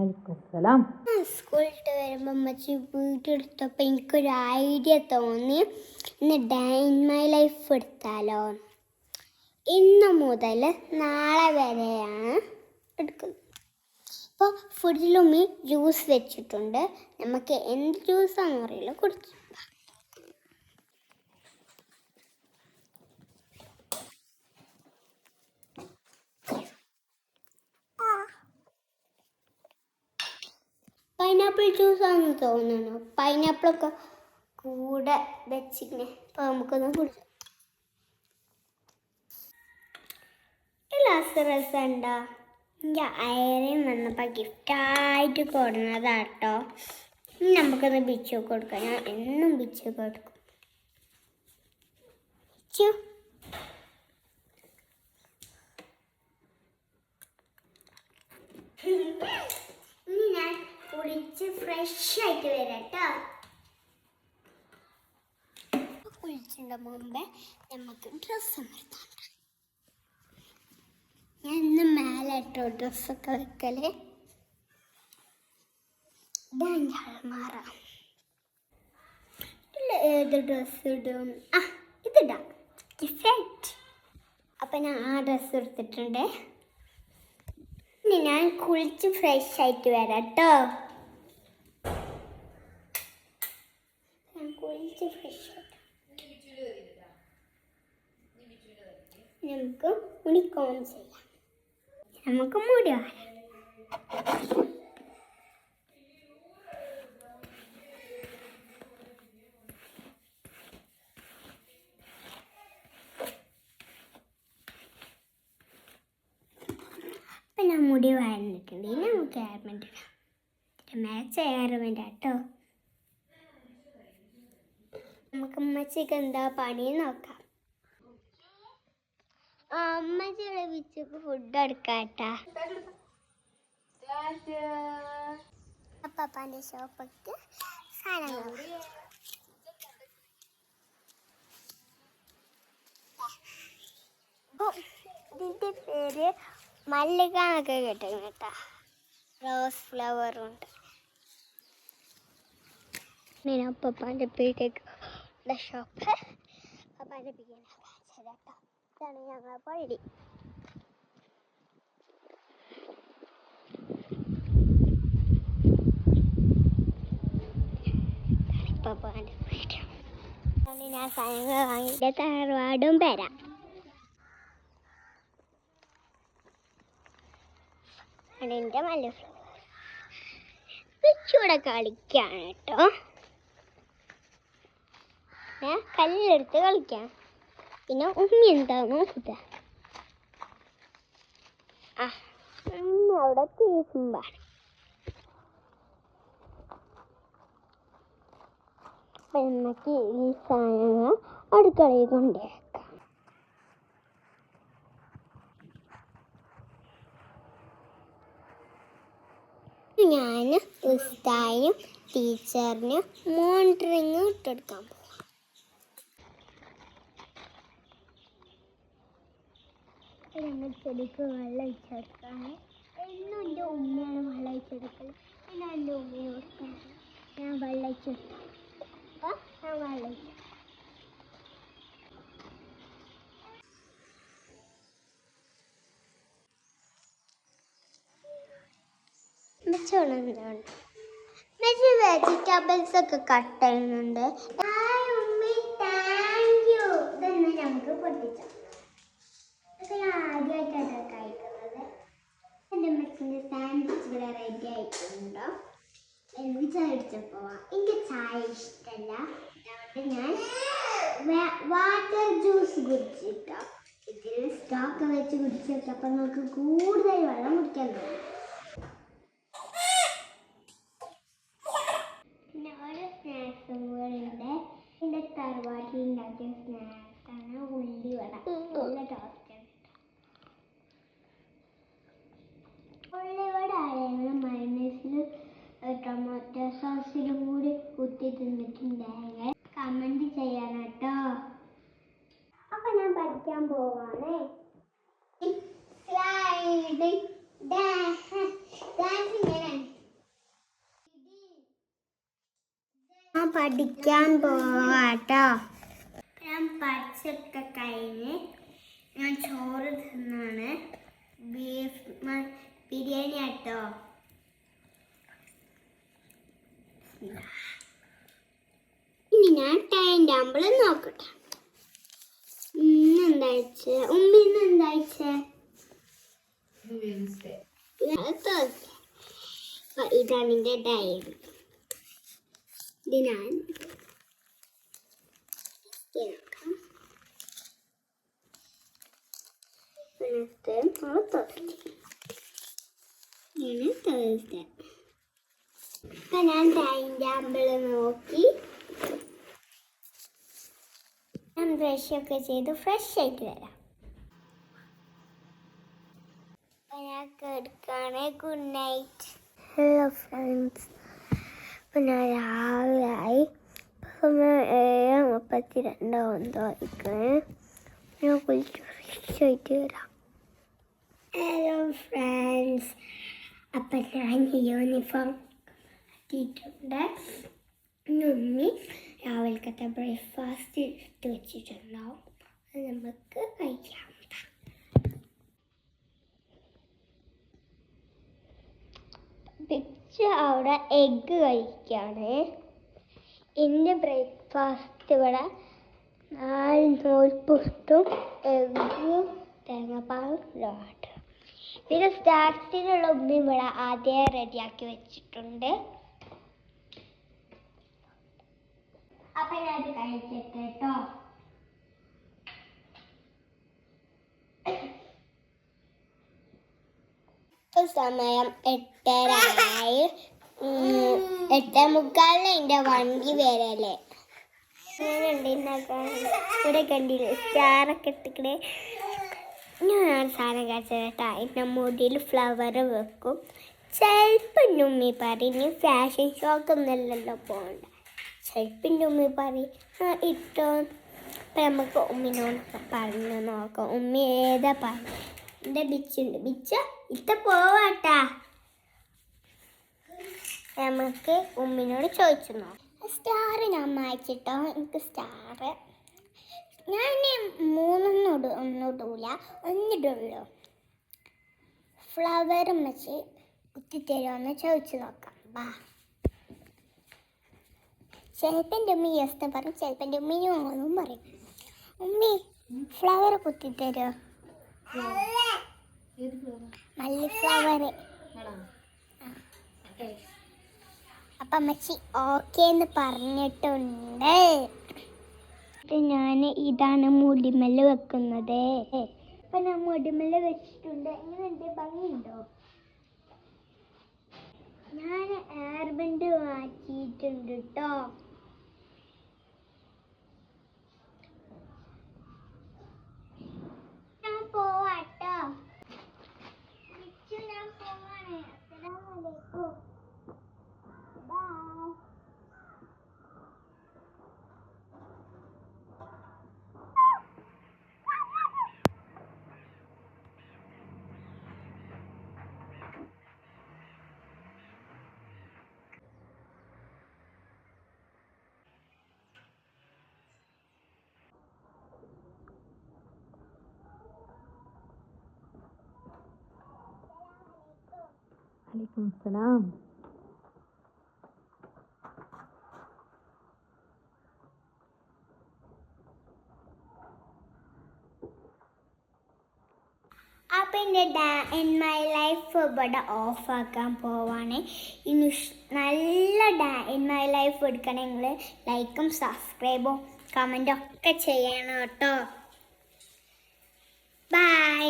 അലിക്കുസലാം സ്കൂളിട്ട് വരുമ്പോൾ അമ്മച്ചി വീടെടുത്തപ്പോൾ എനിക്കൊരു ഐഡിയ തോന്നി. ഇന്ന് ഡേ ഇൻ മൈ ലൈഫ് എടുത്താലോ? ഇന്ന് മുതൽ നാളെ വരെയാണ് എടുക്കുന്നത്. അപ്പോൾ ഫുഡിലുമ്മി ജ്യൂസ് വെച്ചിട്ടുണ്ട്. നമുക്ക് എന്ത് ജ്യൂസാണെന്ന് അറിയില്ല. കുടിച്ചു പൈനാപ്പിൾ ജ്യൂസാണെന്ന് തോന്നുന്നു. പൈനാപ്പിളൊക്കെ കൂടെ വെച്ചിങ്ങനെ അപ്പോൾ നമുക്കൊന്ന് കുടിച്ചു രസമുണ്ടോ എന്റെ അയറയും വന്നപ്പോൾ ഗിഫ്റ്റായിട്ട് കൊടുന്നതാട്ടോ. ഇനി നമുക്കൊന്ന് ബിച്ചു കൊടുക്കാം. ഞാൻ എന്നും ബിച്ചു കൊടുക്കും. ബിച്ചു കുളിച്ച് ഫ്രഷ് ആയിട്ട് വരാം കേട്ടോ കുളിച്ചിന്റെ മുമ്പേ നമുക്ക് ഡ്രസ്സ് അമർത്താം ഞാൻ ഇന്ന് മേലെ ഇട്ടോ ഡ്രസ്സൊക്കെ വെക്കൽ. ഇതാ എന്റെ അൾമാറ ഏത് ഡ്രസ്സ് ഇടും? ആ ഇതിടാം. ഡിഫറെന്റ് അപ്പം ഞാൻ ആ ഡ്രസ്സ് എടുത്തിട്ടുണ്ട്. ഇനി ഞാൻ കുളിച്ച് ഫ്രഷ് ആയിട്ട് വരാം കേട്ടോ ഞാൻ കുളിച്ച് ഫ്രഷ് ആയിട്ട് നമുക്ക് കോം ചെയ്യാം നമുക്ക് മുടി വരാം അപ്പം മുടി വാർന്നിട്ടുണ്ട് ഇനി നമുക്ക് ഹെയർമെന്റ് ഇടാം മാച്ച് ഹെയർമെന്റ് കേട്ടോ നമുക്ക് ഉമ്മച്ചിക്ക് എന്താ പണി നോക്കാം. അമ്മച്ചി ഉമ്മച്ചിയുടെ ഫുഡ് എടുക്കാട്ടാ. അപ്പാപ്പാന്റെ ഷോപ്പൊക്കെ സാധനങ്ങൾ ഇതിന്റെ പേര് മല്ലിക എന്നൊക്കെ കിട്ടും കേട്ടോ. റോസ് ഫ്ലവറും ഉണ്ട്. ഞാൻ അപ്പാപ്പാന്റെ പേരേക്ക് ഷോപ്പ് അപ്പാന്റെ പേര് കേട്ടോ ഇതാണ് ഞങ്ങളെ പള്ളി പപ്പാന്റെ വീട് ഇതാണ് ഞാൻ സാധനങ്ങൾ വാങ്ങിയിട്ട് തറവാടും വരാം എന്റെ മല്ല കൊച്ചൂടെ കളിക്കാണ് കേട്ടോ കല്ലെടുത്ത് കളിക്കാം. പിന്നെ ഉമ്മി എന്താ നോക്കുക ആ ഉമ്മി അവിടെ തീസുമ്പാണ് അപ്പം നമുക്ക് ഈ സാധനങ്ങൾ അടുക്കളയിൽ കൊണ്ടുവയ്ക്കാം ഞാൻ ഉസ്താനും ടീച്ചറിനും മോണിറ്ററിങ് ഇട്ടെടുക്കാൻ പോകും ചെടിക്ക് വെള്ളം ഒഴിച്ചെടുക്കാണ് എന്നും എന്റെ ഉമ്മയാണ് വെള്ളം ഒഴിച്ചെടുക്കൽ പിന്നെ എന്റെ ഉമ്മയെ കൊടുക്കാൻ ഞാൻ വെള്ളം ഒഴിച്ചെടുത്തു അപ്പോൾ ഞാൻ വെള്ളം ഒഴിച്ചു വെജിറ്റബിൾസ് ഒക്കെ കട്ട് ചെയ്യുന്നുണ്ട്. ഇതൊന്ന് നമുക്ക് റെഡി ആയിട്ടുണ്ടോ. എനിക്ക് ചായ കുടിച്ചപ്പോൾ എനിക്ക് ചായ ഇഷ്ടമല്ല അതുകൊണ്ട് ഞാൻ വാട്ടർ ജ്യൂസ് കുടിച്ചിട്ടോ. ഇതിൽ സ്റ്റോക്ക് വെച്ച് കുടിച്ചിട്ട്. അപ്പം നമുക്ക് കൂടുതൽ വെള്ളം കുടിക്കാൻ തോന്നും. പിന്നെ ഓരോ സ്നാക്സും കൂടെ ഉണ്ട്. എന്റെ തറവാട്ടിൽ ഉണ്ടാക്കിയ സ്നാക്സാണ് ഉള്ളിവട നല്ല ടേസ്റ്റാണ് ഉള്ളിവട ആരെങ്കിലും മൈനസിൽ ടൊമാറ്റോ സോസിലും കൂടി കുത്തി തിന്നിട്ടുണ്ടെങ്കിൽ കമന്റ് ചെയ്യണം കേട്ടോ അപ്പം ഞാൻ പഠിക്കാൻ പോവാണ് സ്ലൈഡ് ഞാൻ പഠിക്കാൻ പോവാട്ടോ. ഞാൻ പഠിച്ചൊക്കെ കഴിഞ്ഞ് ഞാൻ ചോറ് തിന്നാണ്. ബീഫ് ബിരിയാണി ആട്ടോ. ഇനി ഞാൻ ടൈം ടേബിൾ നോക്കട്ടെ. ഇന്ന് എന്താഴ്ച ഉമ്മ ഇന്ന് എന്താഴ്ച ഇതാണ് എന്റെ ഡയറി ഇത് ഞാൻ ഇത് നോക്കാം ഇന്നത്തെ തേഴ്സ്ഡേ ഇങ്ങനെ തേഴ്സ്ഡേ അപ്പൊ ഞാൻ ടൈം ടേബിൾ നോക്കി ഞാൻ ബ്രഷ് ഒക്കെ ചെയ്ത് ഫ്രഷ് ആയിട്ട് വരാം അപ്പൊ ഞാൻ കിടക്കാണ് ഗുഡ് നൈറ്റ് ഹലോ ഫ്രണ്ട്സ് അപ്പം ഞാൻ രാവിലെയായി സമയം ഏഴ് മുപ്പത്തി രണ്ടോ എന്തോ ആയിക്കണേ ഞാൻ കുളിച്ച് ഫ്രഷ് ആയിട്ട് വരാം. ഹലോ ഫ്രണ്ട്സ് അപ്പം ഞാൻ യൂണിഫോം ആക്കിയിട്ടുണ്ട്. ഉമ്മി രാവിലത്തെ ബ്രേക്ക്ഫാസ്റ്റ് എടുത്ത് വെച്ചിട്ടുണ്ടാവും. നമുക്ക് കഴിക്കാം. അവിടെ എഗ്ഗ് കഴിക്കുകയാണ് എന്റെ ബ്രേക്ക്ഫാസ്റ്റ് ഇവിടെ നാല് നൂൽപുട്ടും എഗ്ഗും തേങ്ങാപ്പാലും ലോട്ട് പിന്നെ സ്റ്റാർട്ടിനുള്ള ഉമ്മ ഇവിടെ ആദ്യം റെഡിയാക്കി വെച്ചിട്ടുണ്ട്. അപ്പൊ ഞാൻ കഴിക്കട്ടെ കേട്ടോ ഇപ്പൊ സമയം എട്ടരായി എട്ടേ മുക്കാലിന് എന്റെ വണ്ടി വരല്ലേ ഇവിടെ കണ്ടില്ലേ? സ്റ്റാറൊക്കെ ഇട്ടിക്കണേ. ഞാൻ സാധനം കാണിച്ചേട്ടാ എന്റെ മുടിയിൽ ഫ്ലവർ വെക്കും. ചിലപ്പോൾ ഉമ്മി പറഞ്ഞു ഫാഷൻ ഷോക്കൊന്നല്ലല്ലോ പോകണ്ട ചിലപ്പോൾ ഉമ്മി പറയും ആ ഇട്ടോ. അപ്പം നമുക്ക് ഉമ്മിനോട് പറഞ്ഞു നോക്കാം. ഉമ്മി ഏതാ പറഞ്ഞു എന്റെ ബിച്ചുണ്ട് ബിച്ച ഇത്ത പോവാട്ടാ. നമുക്ക് ഉമ്മിനോട് ചോദിച്ചു നോക്കാം. സ്റ്റാർ ഞാൻ മായിച്ചിട്ടോ എനിക്ക് സ്റ്റാർ ഞാൻ മൂന്നൊന്നും ഒന്നും ഇടൂല ഒന്നിടുള്ളൂ. ഫ്ലവറും വെച്ച് കുത്തിത്തരുമെന്ന് ചോദിച്ചു നോക്കാം. ബാ. ചിലപ്പോൾ എന്റെ ഉമ്മ യെസ് എന്ന് പറയും ചിലപ്പോൾ ഉമ്മ നോന്നും പറയും. ഉമ്മി ഫ്ലവർ കുത്തിത്തരുമോ മല്ലി ഫ്ലവർ അപ്പം അമ്മച്ചി ഓക്കെ എന്ന് പറഞ്ഞിട്ടുണ്ട്. ഞാൻ ഇതാണ് മുടിമൽ വെക്കുന്നത്. അപ്പൊ ഞാൻ മുടിമൽ വെച്ചിട്ടുണ്ട്. എങ്ങനെയുണ്ട് ഭംഗിയുണ്ടോ? ഞാൻ എയർ ബൻഡ് മാറ്റിയിട്ടുണ്ട് കേട്ടോ ഞാൻ പോവാട്ടോ മിച്ചു, ഞാൻ പോവാണ് അസ്സലാമലൈക്കും ബൈ വലൈക്കും സലാം. അപ്പം ഇൻ മൈ ലൈഫ് ഇവിടെ ഓഫാക്കാൻ പോവാണ്. ഇനി നല്ല ഡാ ഇൻ മൈ ലൈഫ് എടുക്കണമെങ്കിൽ ലൈക്കും സബ്സ്ക്രൈബും കമന്റും ഒക്കെ ചെയ്യണം കേട്ടോ. ബൈ